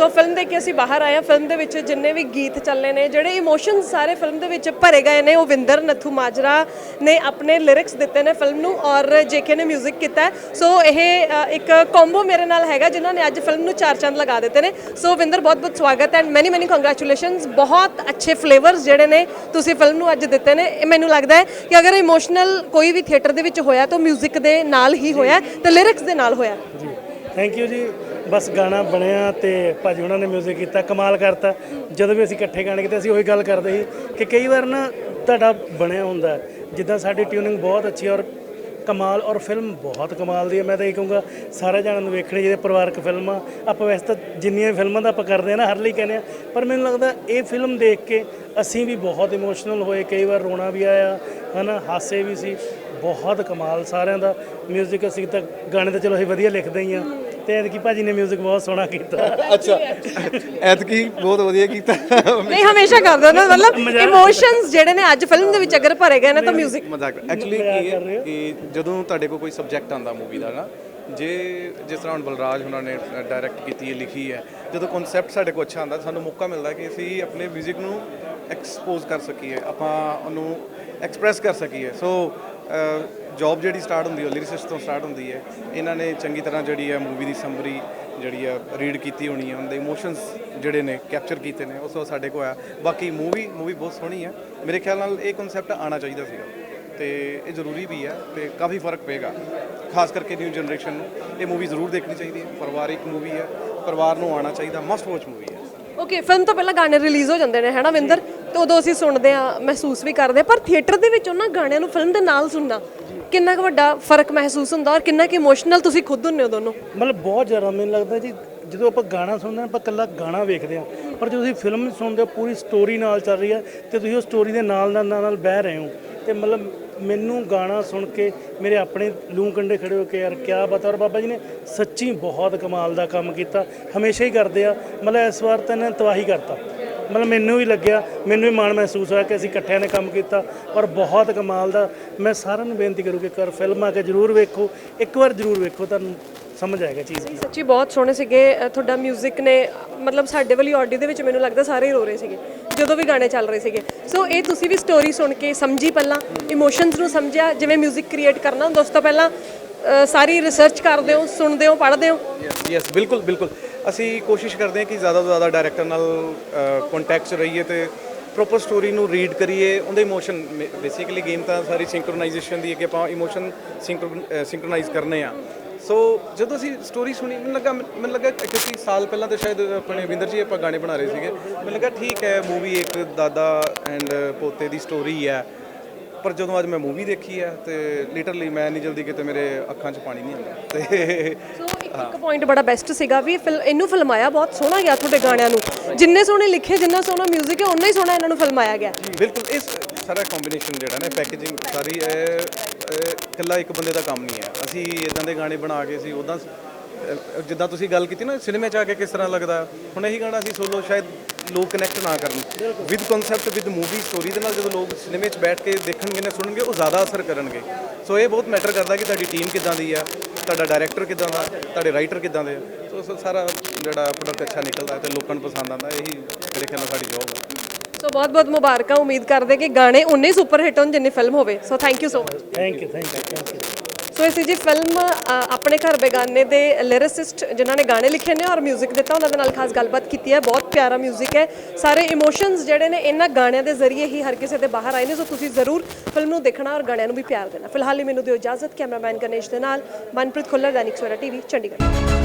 So film ਦੇਖ ਕੇ ਅਸੀਂ ਬਾਹਰ ਆਏ ਹਾਂ ਫਿਲਮ ਦੇ ਵਿੱਚ ਜਿੰਨੇ ਵੀ ਗੀਤ ਚੱਲੇ ਨੇ ਜਿਹੜੇ ਇਮੋਸ਼ਨਸ ਸਾਰੇ ਫਿਲਮ ਦੇ ਵਿੱਚ ਭਰੇ ਗਏ ਨੇ ਉਹ ਵਿੰਦਰ ਨੱਥੂ ਮਾਜਰਾ ਨੇ ਆਪਣੇ ਲਿਰਿਕਸ ਦਿੱਤੇ ਨੇ ਫਿਲਮ ਨੂੰ ਔਰ ਜੇਕੇ ਨੇ 뮤직 ਕੀਤਾ ਹੈ। ਸੋ ਇਹ ਅ, ਇੱਕ ਕੰਬੋ ਮੇਰੇ ਨਾਲ ਹੈਗਾ ਜਿਨ੍ਹਾਂ ਨੇ ਅੱਜ ਫਿਲਮ ਨੂੰ ਚਾਰ ਚੰਦ ਲਗਾ ਦਿੱਤੇ ਨੇ ਸੋ ਵਿੰਦਰ ਬਹੁਤ ਬਹੁਤ ਸਵਾਗਤ ਐਂਡ ਮੈਨੀ ਮੈਨੀ ਕੰਗ੍ਰੈਚੁਲੇਸ਼ਨਸ ਬਹੁਤ ਅੱਛੇ ਫਲੇਵਰਸ ਜਿਹੜੇ ਨੇ ਤੁਸੀਂ ਫਿਲਮ ਨੂੰ ਅੱਜ ਦਿੱਤੇ ਨੇ ਇਹ ਮੈਨੂੰ ਲੱਗਦਾ ਹੈ ਕਿ ਅਗਰ ਇਮੋਸ਼ਨਲ ਕੋਈ ਵੀ ਥੀਏਟਰ ਦੇ ਵਿੱਚ ਹੋਇਆ ਤਾਂ 뮤직 ਦੇ ਨਾਲ ਹੀ ਹੋਇਆ ਹੈ ਤੇ ਲਿਰਿਕਸ ਦੇ ਨਾਲ ਹੋਇਆ ਜੀ ਥੈਂਕ ਯੂ ਜੀ ਬਸ ਗਾਣਾ ਬਣਿਆ ਤੇ ਭਾਜੀ ਉਹਨਾਂ ਨੇ ਮਿਊਜ਼ਿਕ ਕੀਤਾ, ਕਮਾਲ ਕਰਤਾ। ਜਦੋਂ ਵੀ ਅਸੀਂ ਇਕੱਠੇ ਗਾਣੇ ਕੀਤੇ, ਅਸੀਂ ਉਹੀ ਗੱਲ ਕਰਦੇ ਸੀ ਕਿ ਕਈ ਵਾਰ ਨਾ ਤੁਹਾਡਾ ਬਣਿਆ ਹੁੰਦਾ ਜਿੱਦਾਂ ਸਾਡੀ ਟਿਊਨਿੰਗ ਬਹੁਤ ਅੱਛੀ ਔਰ ਕਮਾਲ, ਔਰ ਫਿਲਮ ਬਹੁਤ ਕਮਾਲ ਦੀ ਹੈ। ਮੈਂ ਤਾਂ ਇਹ ਕਹੂੰਗਾ, ਸਾਰੇ ਜਣਾਂ ਨੂੰ ਵੇਖਣੀ ਜਿਹਦੇ ਪਰਿਵਾਰਕ ਫਿਲਮਾਂ ਆਪਾਂ ਵੈਸੇ ਤਾਂ ਜਿੰਨੀਆਂ ਫਿਲਮਾਂ ਦਾ ਆਪਾਂ ਕਰਦੇ ਆ ਨਾ, ਹਰ ਲਈ ਕਹਿੰਦੇ ਆ ਪਰ ਮੈਨੂੰ ਲੱਗਦਾ ਇਹ ਫਿਲਮ ਦੇਖ ਕੇ ਅਸੀਂ ਵੀ ਬਹੁਤ ਇਮੋਸ਼ਨਲ ਹੋਏ। ਕਈ ਵਾਰ ਰੋਣਾ ਵੀ ਆਇਆ, ਹਨਾ, ਹਾਸੇ ਵੀ ਸੀ। ਬਹੁਤ ਕਮਾਲ ਸਾਰਿਆਂ ਦਾ। ਮਿਊਜ਼ਿਕ ਅਸੀਂ ਤਾਂ ਗਾਣੇ ਤਾਂ ਚਲੋ ਅਸੀਂ ਵਧੀਆ ਲਿਖਦੇ ਹੀ ਆ ਤੇ ਐਤਕੀ ਭਾਜੀ ਨੇ 뮤직 ਬਹੁਤ ਸੋਹਣਾ ਕੀਤਾ ਅੱਛਾ ਐਤਕੀ ਬਹੁਤ ਵਧੀਆ ਕੀਤਾ ਨਹੀਂ ਹਮੇਸ਼ਾ ਕਰਦੇ ਨੇ ਮਤਲਬ ਇਮੋਸ਼ਨਸ ਜਿਹੜੇ ਨੇ ਅੱਜ ਫਿਲਮ ਦੇ ਵਿੱਚ ਅਗਰ ਭਰੇ ਗਏ ਨੇ ਤਾਂ 뮤직 ਮਜ਼ਾਕ ਐਕਚੁਅਲੀ ਕੀ ਹੈ ਕਿ ਜਦੋਂ ਤੁਹਾਡੇ ਕੋਲ ਕੋਈ ਸਬਜੈਕਟ ਆਂਦਾ ਮੂਵੀ ਦਾ ਨਾ ਜੇ ਜਿਸ ਤਰ੍ਹਾਂ ਹੁਣ ਬਲਰਾਜ ਉਹਨਾਂ ਨੇ ਡਾਇਰੈਕਟ ਕੀਤੀ ਹੈ ਲਿਖੀ ਹੈ ਜਦੋਂ ਕਨਸੈਪਟ ਸਾਡੇ ਕੋਲ ਅੱਛਾ ਆਂਦਾ ਸਾਨੂੰ ਮੌਕਾ ਮਿਲਦਾ ਕਿ ਅਸੀਂ ਆਪਣੇ 뮤직 ਨੂੰ ਐਕਸਪੋਜ਼ ਕਰ ਸਕੀਏ ਆਪਾਂ ਉਹਨੂੰ ਐਕਸਪ੍ਰੈਸ ਕਰ ਸਕੀਏ ਸੋ ਜੌਬ ਜਿਹੜੀ ਸਟਾਰਟ ਹੁੰਦੀ ਹੈ ਲਿਰਿਸਿਸਟ ਤੋਂ ਸਟਾਰਟ ਹੁੰਦੀ ਹੈ। ਇਹਨਾਂ ਨੇ ਚੰਗੀ ਤਰ੍ਹਾਂ ਜਿਹੜੀ ਹੈ ਮੂਵੀ ਦੀ ਸਮਰੀ ਜਿਹੜੀ ਆ ਰੀਡ ਕੀਤੀ ਹੋਣੀ ਹੈ। ਉਹਨਾਂ ਦੇ ਇਮੋਸ਼ਨਸ ਜਿਹੜੇ ਨੇ ਕੈਪਚਰ ਕੀਤੇ ਨੇ ਉਸ ਤੋਂ ਸਾਡੇ ਕੋਲ ਆ। ਬਾਕੀ ਮੂਵੀ ਮੂਵੀ ਬਹੁਤ ਸੋਹਣੀ ਹੈ। ਮੇਰੇ ਖਿਆਲ ਨਾਲ ਇਹ ਕਨਸੈਪਟ ਆਣਾ ਚਾਹੀਦਾ ਸੀਗਾ। ਤੇ ਇਹ ਜ਼ਰੂਰੀ ਵੀ ਹੈ ਤੇ ਕਾਫੀ ਫ਼ਰਕ ਪਏਗਾ। ਖਾਸ ਕਰਕੇ ਨਿਊ ਜਨਰੇਸ਼ਨ ਨੂੰ। ਇਹ ਮੂਵੀ ਜ਼ਰੂਰ ਦੇਖਣੀ ਚਾਹੀਦੀ ਹੈ। ਪਰਿਵਾਰਿਕ ਮੂਵੀ ਹੈ। ਪਰਿਵਾਰ ਨੂੰ ਆਣਾ ਚਾਹੀਦਾ। ਮਸਟ ਵਾਚ ਮੂਵੀ ਹੈ। ਓਕੇ ਫਿਲਮ ਤੋਂ ਪਹਿਲਾਂ ਗਾਣੇ ਰਿਲੀਜ਼ ਹੋ ਜਾਂਦੇ ਨੇ ਹੈਨਾ ਵਿੰਦਰ? ਤੇ ਉਦੋਂ ਅਸੀਂ ਸੁਣਦੇ ਆ ਮਹਿਸੂਸ ਵੀ ਕਰਦੇ ਆ ਪਰ ਥੀਏਟਰ ਦੇ ਵਿੱਚ ਉਹਨਾਂ ਗਾਣਿਆਂ ਨੂੰ ਫਿਲਮ ਦੇ ਨਾਲ ਸੁਣਨਾ ਕਿੰਨਾ ਕੁ ਵੱਡਾ ਫ਼ਰਕ ਮਹਿਸੂਸ ਹੁੰਦਾ ਔਰ ਕਿੰਨਾ ਕੁ ਇਮੋਸ਼ਨਲ ਤੁਸੀਂ ਖੁਦ ਹੁੰਨੇ ਹੋ ਦੋਨੋਂ? ਮਤਲਬ ਬਹੁਤ ਜ਼ਿਆਦਾ, ਮੈਨੂੰ ਲੱਗਦਾ ਜੀ, ਜਦੋਂ ਆਪਾਂ ਗਾਣਾ ਸੁਣਦੇ ਹਾਂ, ਆਪਾਂ ਇਕੱਲਾ ਗਾਣਾ ਵੇਖਦੇ ਹਾਂ। ਪਰ ਜਦੋਂ ਤੁਸੀਂ ਫਿਲਮ ਸੁਣਦੇ ਹੋ, ਪੂਰੀ ਸਟੋਰੀ ਨਾਲ ਚੱਲ ਰਹੀ ਹੈ ਤੇ ਤੁਸੀਂ ਉਹ ਸਟੋਰੀ ਦੇ ਨਾਲ ਨਾਲ ਨਾਲ ਨਾਲ ਬਹਿ ਰਹੇ ਹੋ। ਤੇ ਮਤਲਬ ਮੈਨੂੰ ਗਾਣਾ ਸੁਣ ਕੇ ਮੇਰੇ ਆਪਣੇ ਲੂੰ ਕੰਡੇ ਖੜੇ ਹੋ ਕੇ, ਯਾਰ ਕਿਆ ਬਤਾ ਔਰ ਬਾਬਾ ਜੀ ਨੇ ਸੱਚੀ ਬਹੁਤ ਕਮਾਲ ਦਾ ਕੰਮ ਕੀਤਾ। ਹਮੇਸ਼ਾ ਹੀ ਕਰਦੇ ਆ। ਮਤਲਬ ਇਸ ਵਾਰ ਤਾਂ ਇਹਨਾਂ ਨੇ ਤਬਾਹੀ ਕਰਤਾ। ਮਤਲਬ ਮੈਨੂੰ ਵੀ ਲੱਗਿਆ ਮੈਨੂੰ ਵੀ ਮਾਣ ਮਹਿਸੂਸ ਹੋਇਆ ਕਿ ਅਸੀਂ ਇਕੱਠਿਆਂ ਨੇ ਕੰਮ ਕੀਤਾ ਔਰ ਬਹੁਤ ਕਮਾਲ ਦਾ ਮੈਂ ਸਾਰਿਆਂ ਨੂੰ ਬੇਨਤੀ ਕਰੂੰ ਕਿ ਇੱਕ ਵਾਰ ਫਿਲਮ ਆ ਕੇ ਜ਼ਰੂਰ ਵੇਖੋ ਇੱਕ ਵਾਰ ਜ਼ਰੂਰ ਵੇਖੋ ਤੁਹਾਨੂੰ ਸਮਝ ਆਏਗਾ ਚੀਜ਼ ਕੀ ਸੱਚੀ ਬਹੁਤ ਸੋਹਣੇ ਸੀਗੇ ਅ, ਤੁਹਾਡਾ 뮤직 ਨੇ ਮਤਲਬ ਸਾਡੇ ਵਾਲੀ ਆਡੀਓ ਦੇ ਵਿੱਚ ਮੈਨੂੰ ਲੱਗਦਾ ਸਾਰੇ ਹੀ ਰੋ ਰਹੇ ਸੀਗੇ ਜਦੋਂ ਵੀ ਗਾਣੇ ਚੱਲ ਰਹੇ ਸੀਗੇ ਸੋ ਇਹ ਤੁਸੀਂ ਵੀ ਸਟੋਰੀ ਸੁਣ ਕੇ ਸਮਝੀ ਪਹਿਲਾਂ ਇਮੋਸ਼ਨਸ ਨੂੰ ਸਮਝਿਆ ਜਿਵੇਂ 뮤직 ਕ੍ਰੀਏਟ ਕਰਨਾ ਹੁੰਦਾ ਉਸ ਤੋਂ ਪਹਿਲਾਂ ਅ, ਸਾਰੀ ਰਿਸਰਚ ਕਰਦੇ ਹੋ ਸੁਣਦੇ ਹੋ ਪੜ੍ਹਦੇ ਹੋ ਯੈਸ ਯੈਸ ਬਿਲਕੁਲ ਬਿਲਕੁਲ ਅਸੀਂ ਕੋਸ਼ਿਸ਼ ਕਰਦੇ ਹਾਂ ਕਿ ਜ਼ਿਆਦਾ ਤੋਂ ਜ਼ਿਆਦਾ ਡਾਇਰੈਕਟਰ ਨਾਲ ਕੰਟੈਕਟ 'ਚ ਰਹੀਏ ਤੇ ਪ੍ਰੋਪਰ ਸਟੋਰੀ ਨੂੰ ਰੀਡ ਕਰੀਏ। ਉਹਦੇ ਇਮੋਸ਼ਨ ਬੇਸਿਕਲੀ ਗੇਮ ਤਾਂ ਸਾਰੀ ਸਿੰਕਰੋਨਾਈਜੇਸ਼ਨ ਦੀ ਹੈ ਕਿ ਆਪਾਂ ਇਮੋਸ਼ਨ ਸਿੰਕਰੋਨਾਈਜ਼ ਕਰਨੇ ਆ। ਸੋ ਜਦੋਂ ਅਸੀਂ ਸਟੋਰੀ ਸੁਣੀ, ਮੈਨੂੰ ਲੱਗਾ ਮੈਨੂੰ ਲੱਗਾ ਕਿਉਂਕਿ ਸਾਲ ਪਹਿਲਾਂ ਤਾਂ ਸ਼ਾਇਦ ਆਪਣੇ ਵਿੰਦਰ ਜੀ ਆਪਾਂ ਗਾਣੇ ਬਣਾ ਰਹੇ ਸੀਗੇ। ਮੈਨੂੰ ਲੱਗਾ ਠੀਕ ਹੈ ਮੂਵੀ ਇੱਕ ਦਾਦਾ ਐਂਡ ਪੋਤੇ ਦੀ ਸਟੋਰੀ ਹੈ। ਪਰ ਜਦੋਂ ਅੱਜ ਮੈਂ ਮੂਵੀ ਦੇਖੀ ਹੈ ਤੇ ਲਿਟਰਲੀ ਮੈਂ ਨਹੀਂ ਜਲਦੀ ਕਿਤੇ ਮੇਰੇ ਅੱਖਾਂ 'ਚ ਪਾਣੀ ਨਹੀਂ ਆਉਂਦਾ। ਤੇ ਇੱਕ ਪੁਆਇੰਟ ਬੜਾ ਬੈਸਟ ਸੀਗਾ ਵੀ ਫਿਲ- ਇਹਨੂੰ ਫਿਲਮਾਇਆ ਬਹੁਤ ਸੋਹਣਾ ਗਿਆ ਤੁਹਾਡੇ ਗਾਣਿਆਂ ਨੂੰ। ਜਿੰਨੇ ਸੋਹਣੇ ਲਿਖੇ, ਜਿੰਨਾ ਸੋਹਣਾ 뮤직 ਹੈ ਉਨਾ ਹੀ ਸੋਹਣਾ ਇਹਨਾਂ ਨੂੰ ਫਿਲਮਾਇਆ ਗਿਆ। ਬਿਲਕੁਲ, ਇਸ ਸਾਰਾ ਕੰਬੀਨੇਸ਼ਨ ਜਿਹੜਾ ਨਾ ਪੈਕੇਜਿੰਗ ਸਾਰੀ, ਇਹ ਇਹ ਇਕੱਲਾ ਇੱਕ ਬੰਦੇ ਦਾ ਕੰਮ ਨਹੀਂ ਹੈ। ਅਸੀਂ ਇਦਾਂ ਦੇ ਗਾਣੇ ਬਣਾ ਕੇ ਅਸੀਂ ਉਦਾਂ ਜਿੱਦਾਂ ਤੁਸੀਂ ਗੱਲ ਕੀਤੀ ਨਾ ਸਿਨੇਮੇ 'ਚ ਆ ਕੇ ਕਿਸ ਤਰ੍ਹਾਂ ਲੱਗਦਾ? ਹੁਣ ਇਹੀ ਗਾਣਾ ਅਸੀਂ ਸੋਲੋ ਸ਼ਾਇਦ ਲੋਕ ਕਨੈਕਟ ਨਾ ਕਰਨ। With concept with movie story ਦੇ ਨਾਲ ਜਦੋਂ ਲੋਕ ਸਿਨੇਮੇ 'ਚ ਬੈਠ ਕੇ ਦੇਖਣਗੇ ਨਾ, ਸੁਣਨਗੇ, ਉਹ ਜ਼ਿਆਦਾ ਅਸਰ ਕਰਨਗੇ। ਸੋ ਇਹ ਬਹੁਤ ਮੈਟਰ ਕਰਦਾ ਕਿ ਤੁਹਾਡੀ ਟੀਮ ਕਿੱਦਾਂ ਦੀ ਆ ਤੁਹਾਡਾ ਡਾਇਰੈਕਟਰ ਕਿੱਦਾਂ ਦਾ? ਤੁਹਾਡੇ ਰਾਈਟਰ ਕਿੱਦਾਂ ਦੇ? ਸੋ ਸੋ ਸਾਰਾ ਜਿਹੜਾ ਪ੍ਰੋਡਕਟ ਅੱਛਾ ਨਿਕਲਦਾ ਤੇ ਲੋਕਾਂ ਨੂੰ ਪਸੰਦ ਆਉਂਦਾ ਇਹੀ ਮੇਰੇ ਖਿਆਲ ਨਾਲ ਸਾਡੀ ਜੋਬ ਹੈ ਸੋ ਬਹੁਤ ਬਹੁਤ ਮੁਬਾਰਕਾਂ ਉਮੀਦ ਕਰਦੇ ਕਿ ਗਾਣੇ ਉਨੇ ਹੀ ਸੁਪਰ ਹਿੱਟ ਹੋਣ ਜਿੰਨੇ ਫਿਲਮ ਹੋਵੇ। So thank you so much thank you thank you thank you ਸੋ ਇਹ ਸੀ ਜੀ ਫਿਲਮ ਅ, ਆਪਣੇ ਘਰ ਬੇਗਾਨੇ ਦੇ ਲਿਰਿਸਿਸਟ ਜਿਨ੍ਹਾਂ ਨੇ ਗਾਣੇ ਲਿਖੇ ਨੇ ਔਰ 뮤직 ਦਿੱਤਾ ਉਹਨਾਂ ਦੇ ਨਾਲ ਖਾਸ ਗੱਲਬਾਤ ਕੀਤੀ ਹੈ ਬਹੁਤ ਪਿਆਰਾ 뮤직 ਹੈ ਸਾਰੇ ਇਮੋਸ਼ਨਸ ਜਿਹੜੇ ਨੇ ਇਹਨਾਂ ਗਾਣਿਆਂ ਦੇ ਜ਼ਰੀਏ ਹੀ ਹਰ ਕਿਸੇ ਦੇ ਬਾਹਰ ਆਏ ਨੇ ਸੋ ਤੁਸੀਂ ਜ਼ਰੂਰ ਫਿਲਮ ਨੂੰ ਦੇਖਣਾ ਔਰ ਗਾਣਿਆਂ ਨੂੰ ਵੀ ਪਿਆਰ ਦੇਣਾ ਫਿਲਹਾਲ ਲਈ ਮੈਨੂੰ ਦਿਓ ਇਜਾਜ਼ਤ ਕੈਮਰਾਮੈਨ ਗਣੇਸ਼ ਦੇ ਨਾਲ ਮਨਪ੍ਰੀਤ ਖੁੱਲਰ ਦੈਨਿਕ ਸਵੇਰਾ ਟੀਵੀ ਚੰਡੀਗੜ੍ਹ